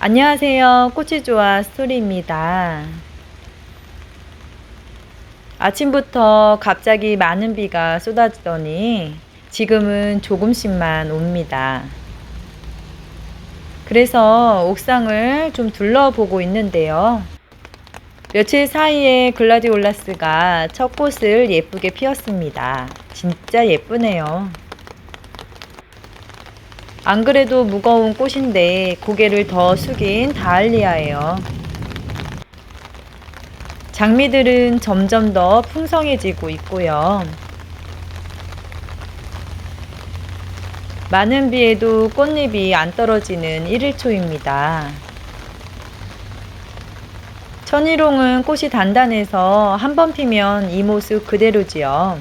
안녕하세요. 꽃이 좋아 스토리입니다. 아침부터 갑자기 많은 비가 쏟아지더니 지금은 조금씩만 옵니다. 그래서 옥상을 좀 둘러보고 있는데요. 며칠 사이에 글라디올라스가 첫 꽃을 예쁘게 피웠습니다. 진짜 예쁘네요. 안 그래도 무거운 꽃인데 고개를 더 숙인 다알리아예요. 장미들은 점점 더 풍성해지고 있고요. 많은 비에도 꽃잎이 안 떨어지는 1일초입니다. 천일홍은 꽃이 단단해서 한 번 피면 이 모습 그대로지요.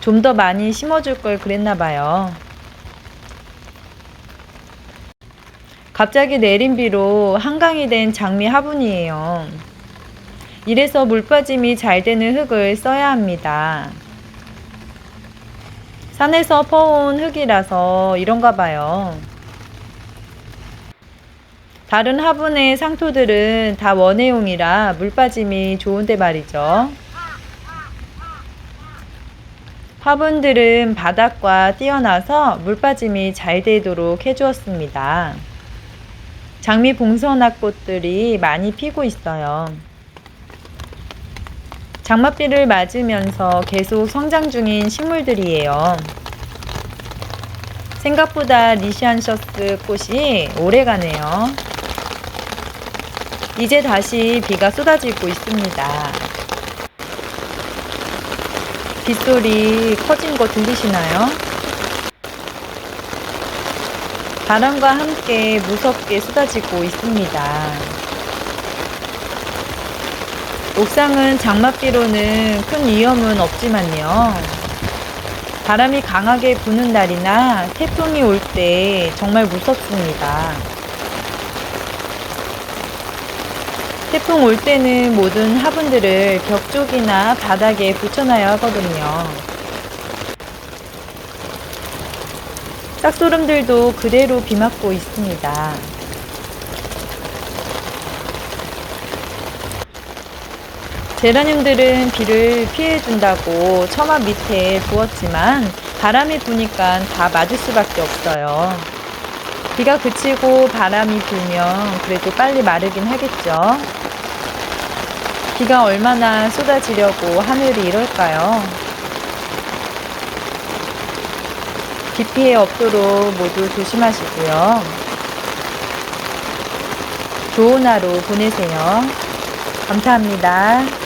좀 더 많이 심어줄 걸 그랬나 봐요. 갑자기 내린 비로 한강이 된 장미 화분이에요. 이래서 물 빠짐이 잘 되는 흙을 써야 합니다. 산에서 퍼온 흙이라서 이런가 봐요. 다른 화분의 상토들은 다 원해용이라 물 빠짐이 좋은데 말이죠. 화분들은 바닥과 띄어나서 물 빠짐이 잘 되도록 해주었습니다. 장미 봉선화 꽃들이 많이 피고 있어요. 장맛비를 맞으면서 계속 성장 중인 식물들이에요. 생각보다 리시안셔스 꽃이 오래 가네요. 이제 다시 비가 쏟아지고 있습니다. 빗소리 커진 거 들리시나요? 바람과 함께 무섭게 쏟아지고 있습니다. 옥상은 장맛비로는 큰 위험은 없지만요. 바람이 강하게 부는 날이나 태풍이 올 때 정말 무섭습니다. 태풍 올 때는 모든 화분들을 벽 쪽이나 바닥에 붙여놔야 하거든요. 싹소름들도 그대로 비 맞고 있습니다. 제라늄들은 비를 피해준다고 처마 밑에 두었지만 바람이 부니까 다 맞을 수밖에 없어요. 비가 그치고 바람이 불면 그래도 빨리 마르긴 하겠죠. 비가 얼마나 쏟아지려고 하늘이 이럴까요? 비 피해 없도록 모두 조심하시고요. 좋은 하루 보내세요. 감사합니다.